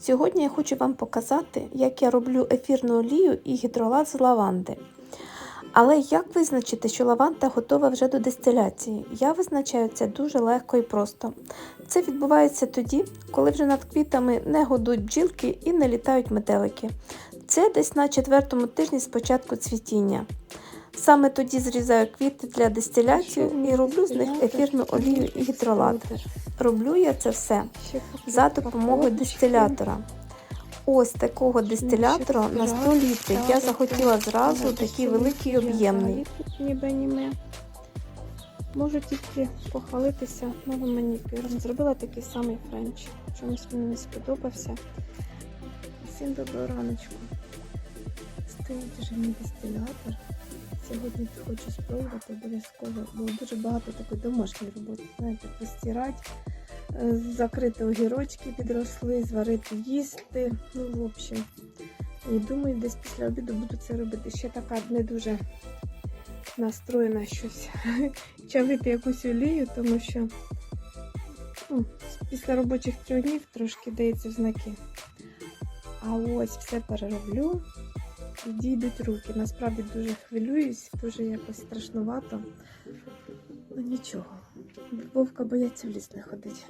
Сьогодні я хочу вам показати, як я роблю ефірну олію і гідролат з лаванди. Але як визначити, що лаванда готова вже до дистиляції? Я визначаю це дуже легко і просто. Це відбувається тоді, коли вже над квітами не годуть бджілки і не літають метелики. Це десь на четвертому тижні з початку цвітіння. Саме тоді зрізаю квіти для дистиляції і роблю з них ефірну олію і гідролат. Роблю я це все за допомогою дистилятора. Ось такого дистилятора на 100 літрів. Я захотіла зразу такий великий об'ємний. Ніби німе. Можу тільки похвалитися новим манікюром. Зробила такий самий френч. Чомусь мені не сподобався. Всім доброго раночку. Стоїть вже мій дистилятор. Сьогодні хочу спробувати обов'язково, бо дуже багато такої домашньої роботи. Знаєте, постирати, е, закрити огірочки підросли, зварити їсти. Ну, в общем. І думаю, десь після обіду буду це робити. Ще така не дуже настроєна щось чавити якусь олію, тому що ну, після робочих трьох днів трошки дається в знаки. А ось все перероблю дійдуть руки. Насправді дуже хвилююсь, дуже якось страшнувато. Ну нічого. Вовка бояться в ліс не ходить.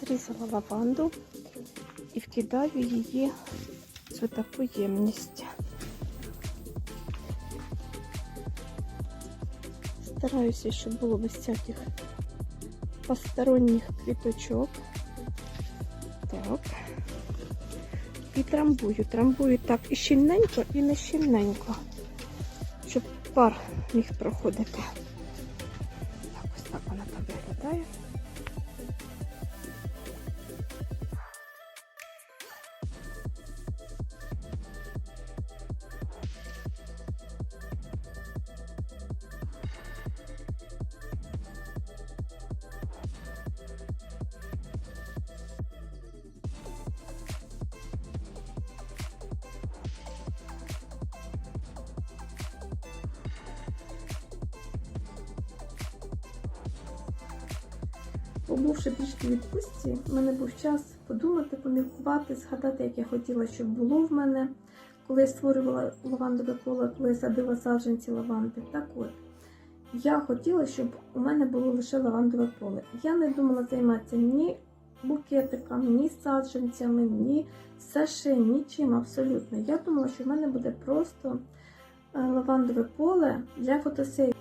Зрізала лаванду і вкидаю її в таку ємність. Стараюся, щоб було без всяких посторонніх квіточок. Так. І трамбую. Трамбую так і щільненько, і не щільненько, щоб пар міг проходити. Так, ось так вона там виглядає. Побувши трішки відпустці, в мене був час подумати, поміркувати, згадати, як я хотіла, щоб було в мене, коли я створювала лавандове коло, коли я садила саджанці лаванди. Так от, я хотіла, щоб у мене було лише лавандове поле. Я не думала займатися ні букетиками, ні саджанцями, ні саше, нічим абсолютно. Я думала, що в мене буде просто е, лавандове поле для фотосесії.